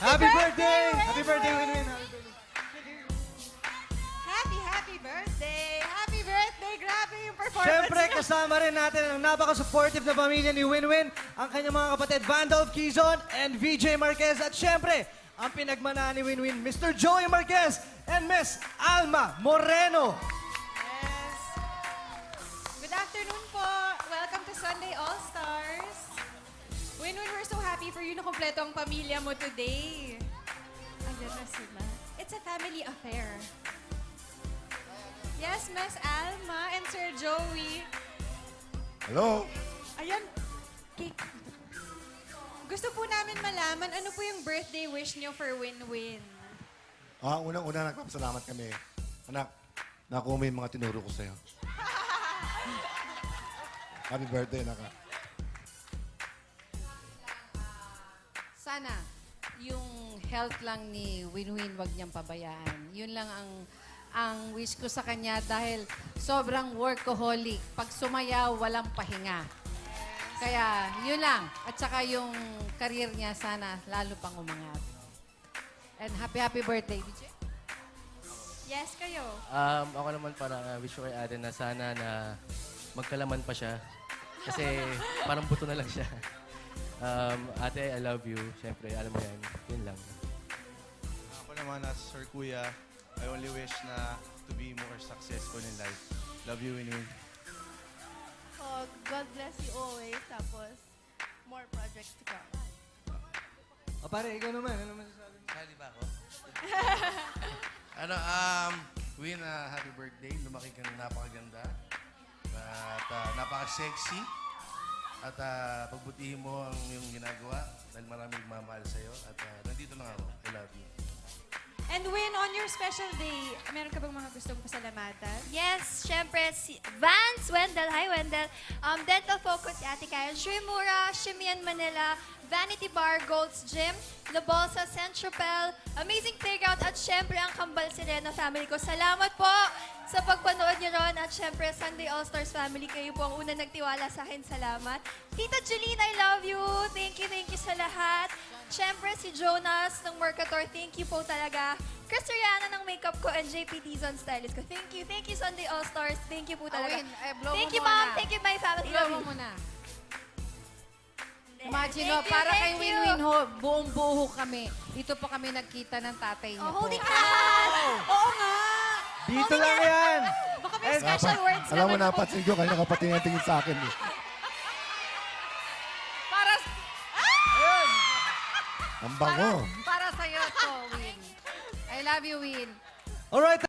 Happy birthday! Happy birthday, Winwin! Happy birthday! Happy, happy birthday! Happy birthday! Grabe yung performance Siyempre, niya. kasama rin natin ang napaka-supportive na pamilya ni Winwin, ang kanyang mga kapatid Vandal Quezon and VJ Marquez. At siyempre, ang pinagmana ni Winwin, Mr. Joey Marquez and Miss Alma Moreno. Yes. Good afternoon po. Welcome to Sunday All-Stars. Happy for you na kompleto ang pamilya mo today. Ayan na sila. It's a family affair. Yes, Miss Alma and Sir Joey. Hello? Ayan. Cake. Gusto po namin malaman ano po yung birthday wish niyo for Win-Win. Ah, unang-una nagpapasalamat kami. Anak, nakuha mo yung mga tinuro ko sa'yo. Happy birthday, anak. ah. Sana yung health lang ni Win-Win wag niyang pabayaan. Yun lang ang ang wish ko sa kanya dahil sobrang workaholic. Pag sumayaw, walang pahinga. Kaya yun lang. At saka yung career niya sana lalo pang umangat. And happy happy birthday, DJ. Yes, kayo. Um, ako naman parang uh, wish ko kay Aden na sana na magkalaman pa siya. Kasi parang buto na lang siya. Um, ate, I love you. Siyempre, alam mo yan. Yun lang. Ako naman as Sir Kuya, I only wish na to be more successful in life. Love you, Winwin. Oh, God bless you always. Tapos, more projects to come. O pare, ikaw naman. Ano masasabi mo? Sali ba ako? ano, um, Win, ah, happy birthday. Lumaki kang napakaganda. At ah, napaka-sexy. At uh, pagbutihin mo ang iyong ginagawa dahil maraming mamahal sa'yo. At ah, nandito lang ako. I love you. And Win, on your special day, meron ka bang mga gustong pasalamatan? Yes, syempre, si Vance Wendell. Hi, Wendell. Um, Dental Focus, si Ate Karen. Shrimura, Shimian Manila, Vanity Bar, Gold's Gym, La Bolsa, Centropel, Amazing Playground, at syempre ang Kambal Sirena family ko. Salamat po sa pagpanood niyo ron. At syempre, Sunday All-Stars family, kayo po ang una nagtiwala sa akin. Salamat. Tita Jeline, I love you. Thank you, thank you sa lahat. Syempre, si Jonas ng Mercator, thank you po talaga. Chris Rihanna ng makeup ko and JP Dizon stylist ko. Thank you, thank you Sunday All-Stars. Thank you po talaga. Awin, eh, blow thank mo you, ma'am. muna. Thank you, my family. Blow Love mo you. muna. Imagine Thank you, para kay thank you. Win-Win ho, buong buho kami. Dito pa kami nagkita ng tatay niya Oh, po. holding hands! Oo nga! Dito lang yan! Baka may special words Alam mo, naman po. napansin ko, kanina kapatid niya tingin sa akin. Eh. Para, Ang bango. para sa'yo to, Win. I love you, Win. Alright,